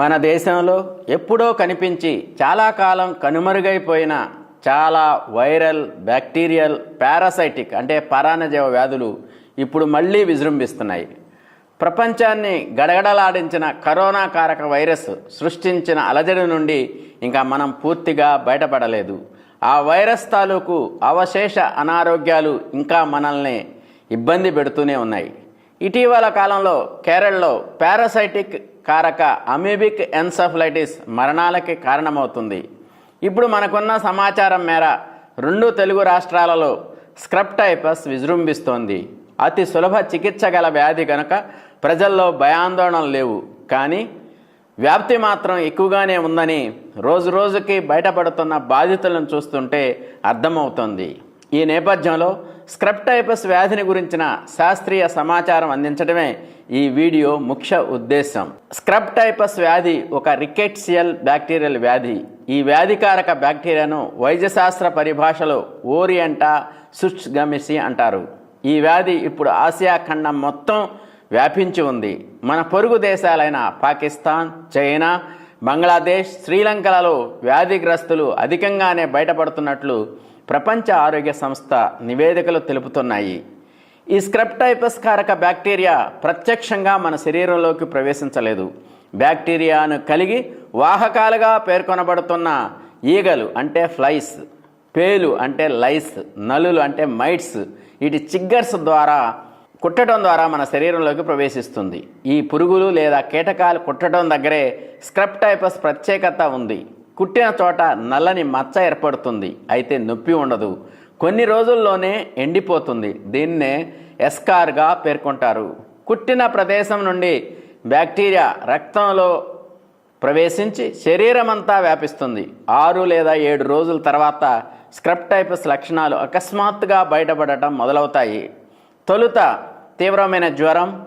మన దేశంలో ఎప్పుడో కనిపించి చాలా కాలం కనుమరుగైపోయిన చాలా వైరల్ బ్యాక్టీరియల్ పారాసైటిక్ అంటే పరాన్నజీవ వ్యాధులు ఇప్పుడు మళ్ళీ విజృంభిస్తున్నాయి. ప్రపంచాన్ని గడగడలాడించిన కరోనా కారక వైరస్ సృష్టించిన అలజడి నుండి ఇంకా మనం పూర్తిగా బయటపడలేదు. ఆ వైరస్ తాలూకు అవశేష అనారోగ్యాలు ఇంకా మనల్ని ఇబ్బంది పెడుతూనే ఉన్నాయి. ఇటీవల కాలంలో కేరళలో పారాసైటిక్ కారక అమీబిక్ ఎన్సఫ్లైటిస్ మరణాలకి కారణమవుతుంది. ఇప్పుడు మనకున్న సమాచారం మేర రెండు తెలుగు రాష్ట్రాలలో స్క్రప్టైపస్ విజృంభిస్తోంది. అతి సులభ చికిత్స గల వ్యాధి కనుక ప్రజల్లో భయాందోళనలు లేవు. కానీ వ్యాప్తి మాత్రం ఎక్కువగానే ఉందని రోజు రోజుకి బయటపడుతున్న బాధితులను చూస్తుంటే అర్థమవుతోంది. ఈ నేపథ్యంలో స్క్రప్టైపస్ వ్యాధిని గురించిన శాస్త్రీయ సమాచారం అందించడమే ఈ వీడియో ముఖ్య ఉద్దేశం. స్క్రబ్ టైపస్ వ్యాధి ఒక రికెట్సియల్ బ్యాక్టీరియల్ వ్యాధి. ఈ వ్యాధికారక బ్యాక్టీరియాను వైద్యశాస్త్ర పరిభాషలో ఓరియంటా సుష్గమిసి అంటారు. ఈ వ్యాధి ఇప్పుడు ఆసియా ఖండం మొత్తం వ్యాపించి ఉంది. మన పొరుగు దేశాలైన పాకిస్తాన్ చైనా బంగ్లాదేశ్ శ్రీలంకలలో వ్యాధిగ్రస్తులు అధికంగానే బయటపడుతున్నట్లు ప్రపంచ ఆరోగ్య సంస్థ నివేదికలు తెలుపుతున్నాయి. ఈ స్క్రబ్ టైపస్ కారక బ్యాక్టీరియా ప్రత్యక్షంగా మన శరీరంలోకి ప్రవేశించలేదు. బ్యాక్టీరియాను కలిగి వాహకాలుగా పేర్కొనబడుతున్న ఈగలు అంటే ఫ్లైస్ పేలు అంటే లైస్ నలులు అంటే మైట్స్ వీటి చిగ్గర్స్ ద్వారా కుట్టడం ద్వారా మన శరీరంలోకి ప్రవేశిస్తుంది. ఈ పురుగులు లేదా కీటకాలు కుట్టడం దగ్గరే స్క్రబ్ టైపస్ ప్రత్యేకత ఉంది. కుట్టిన చోట నల్లని మచ్చ ఏర్పడుతుంది. అయితే నొప్పి ఉండదు. కొన్ని రోజుల్లోనే ఎండిపోతుంది. దీన్నే ఎస్కార్గా పేర్కొంటారు. కుట్టిన ప్రదేశం నుండి బ్యాక్టీరియా రక్తంలో ప్రవేశించి శరీరమంతా వ్యాపిస్తుంది. ఆరు లేదా ఏడు రోజుల తర్వాత స్క్రబ్ టైపస్ లక్షణాలు అకస్మాత్తుగా బయటపడటం మొదలవుతాయి. తొలుత తీవ్రమైన జ్వరం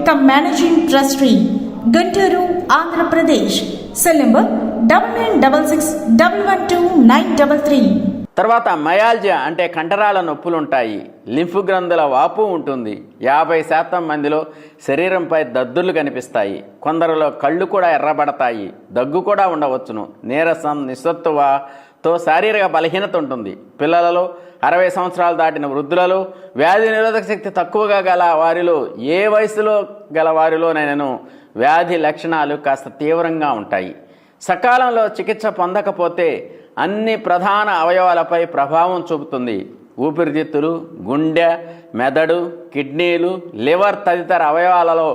become managing trustee, Gunteru, Andhra Pradesh. Cell number 9966 112 933. తర్వాత మయాల్జియా అంటే కండరాల నొప్పులు ఉంటాయి లింఫ్ గ్రంథుల వాపు ఉంటుంది. యాభై శాతం మందిలో శరీరంపై దద్దులు కనిపిస్తాయి. కొందరిలో కళ్ళు కూడా ఎర్రబడతాయి. దగ్గు కూడా ఉండవచ్చును. నీరసం నిస్సత్తువతో శారీరక బలహీనత ఉంటుంది. పిల్లలలో అరవై సంవత్సరాలు దాటిన వృద్ధులలో వ్యాధి నిరోధక శక్తి తక్కువగా గల వారిలో ఏ వయసులో గల వారిలోనైనాను వ్యాధి లక్షణాలు కాస్త తీవ్రంగా ఉంటాయి. సకాలంలో చికిత్స పొందకపోతే అన్ని ప్రధాన అవయవాలపై ప్రభావం చూపుతుంది. ఊపిరితిత్తులు గుండె మెదడు కిడ్నీలు లివర్ తదితర అవయవాలలో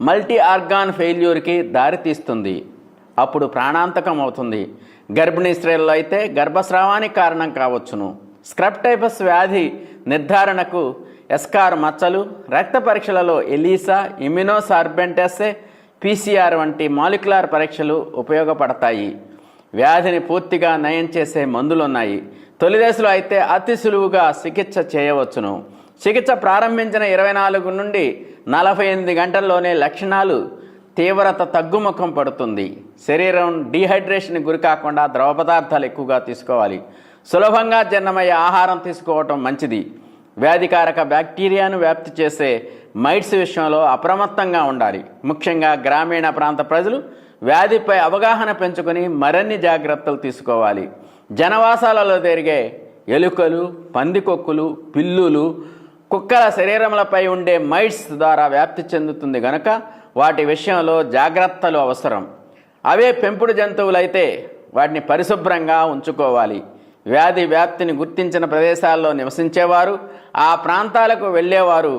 మల్టీ ఆర్గాన్ ఫెయిల్యూర్కి దారితీస్తుంది. అప్పుడు ప్రాణాంతకం అవుతుంది. గర్భిణీ స్త్రీలలో అయితే గర్భస్రావానికి కారణం కావచ్చును. స్క్రప్టైపస్ వ్యాధి నిర్ధారణకు ఎస్కార్ మచ్చలు రక్త పరీక్షలలో ఎలీసా ఇమ్యునోసార్బెంటెస్ పీసీఆర్ వంటి మాలిక్యులర్ పరీక్షలు ఉపయోగపడతాయి. వ్యాధిని పూర్తిగా నయం చేసే మందులున్నాయి. తొలి దశలో అయితే అతి సులువుగా చికిత్స చేయవచ్చును. చికిత్స ప్రారంభించిన ఇరవై నాలుగు నుండి నలభై ఎనిమిది గంటల్లోనే లక్షణాలు తీవ్రత తగ్గుముఖం పడుతుంది. శరీరం డీహైడ్రేషన్ గురి కాకుండా ద్రవ పదార్థాలు ఎక్కువగా తీసుకోవాలి. సులభంగా జీర్ణమయ్యే ఆహారం తీసుకోవటం మంచిది. వ్యాధికారక బ్యాక్టీరియాను వ్యాప్తి చేసే మైట్స్ విషయంలో అప్రమత్తంగా ఉండాలి. ముఖ్యంగా గ్రామీణ ప్రాంత ప్రజలు వ్యాధిపై అవగాహన పెంచుకొని మరిన్ని జాగ్రత్తలు తీసుకోవాలి. జనవాసాలలో తిరిగే ఎలుకలు పందికొక్కులు పిల్లులు కుక్కల శరీరములపై ఉండే మైట్స్ ద్వారా వ్యాప్తి చెందుతుంది గనక వాటి విషయంలో జాగ్రత్తలు అవసరం. అవే పెంపుడు జంతువులైతే వాటిని పరిశుభ్రంగా ఉంచుకోవాలి. వ్యాధి వ్యాప్తిని గుర్తించిన ప్రదేశాల్లో నివసించేవారు ఆ ప్రాంతాలకు వెళ్ళేవారు.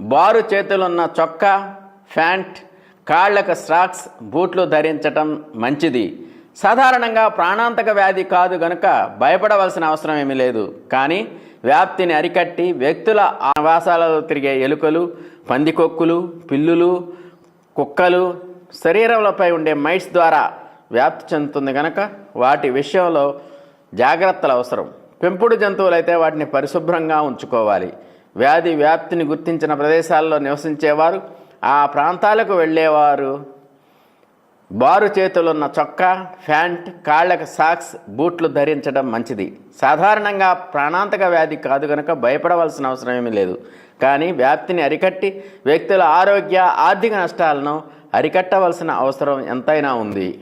బారు చేతులున్న చొక్కా ఫ్యాంట్ కాళ్ళకు స్ట్రాక్స్ బూట్లు ధరించటం మంచిది. సాధారణంగా ప్రాణాంతక వ్యాధి కాదు గనుక భయపడవలసిన అవసరం ఏమీ లేదు. కానీ వ్యాప్తిని అరికట్టి వ్యక్తుల ఆవాసాలలో తిరిగే ఎలుకలు పందికొక్కులు పిల్లులు కుక్కలు శరీరంలోపై ఉండే మైట్స్ ద్వారా వ్యాప్తి చెందుతుంది కనుక వాటి విషయంలో జాగ్రత్తలు అవసరం. పెంపుడు జంతువులైతే వాటిని పరిశుభ్రంగా ఉంచుకోవాలి. వ్యాధి వ్యాప్తిని గుర్తించిన ప్రదేశాల్లో నివసించేవారు ఆ ప్రాంతాలకు వెళ్ళేవారు. బారు చేతులున్న చొక్కా ప్యాంట్ కాళ్ళకు సాక్స్ బూట్లు ధరించడం మంచిది. సాధారణంగా ప్రాణాంతక వ్యాధి కాదు కనుక భయపడవలసిన అవసరం ఏమీ లేదు. కానీ వ్యాప్తిని అరికట్టి వ్యక్తుల ఆరోగ్య ఆర్థిక నష్టాలను అరికట్టవలసిన అవసరం ఎంతైనా ఉంది.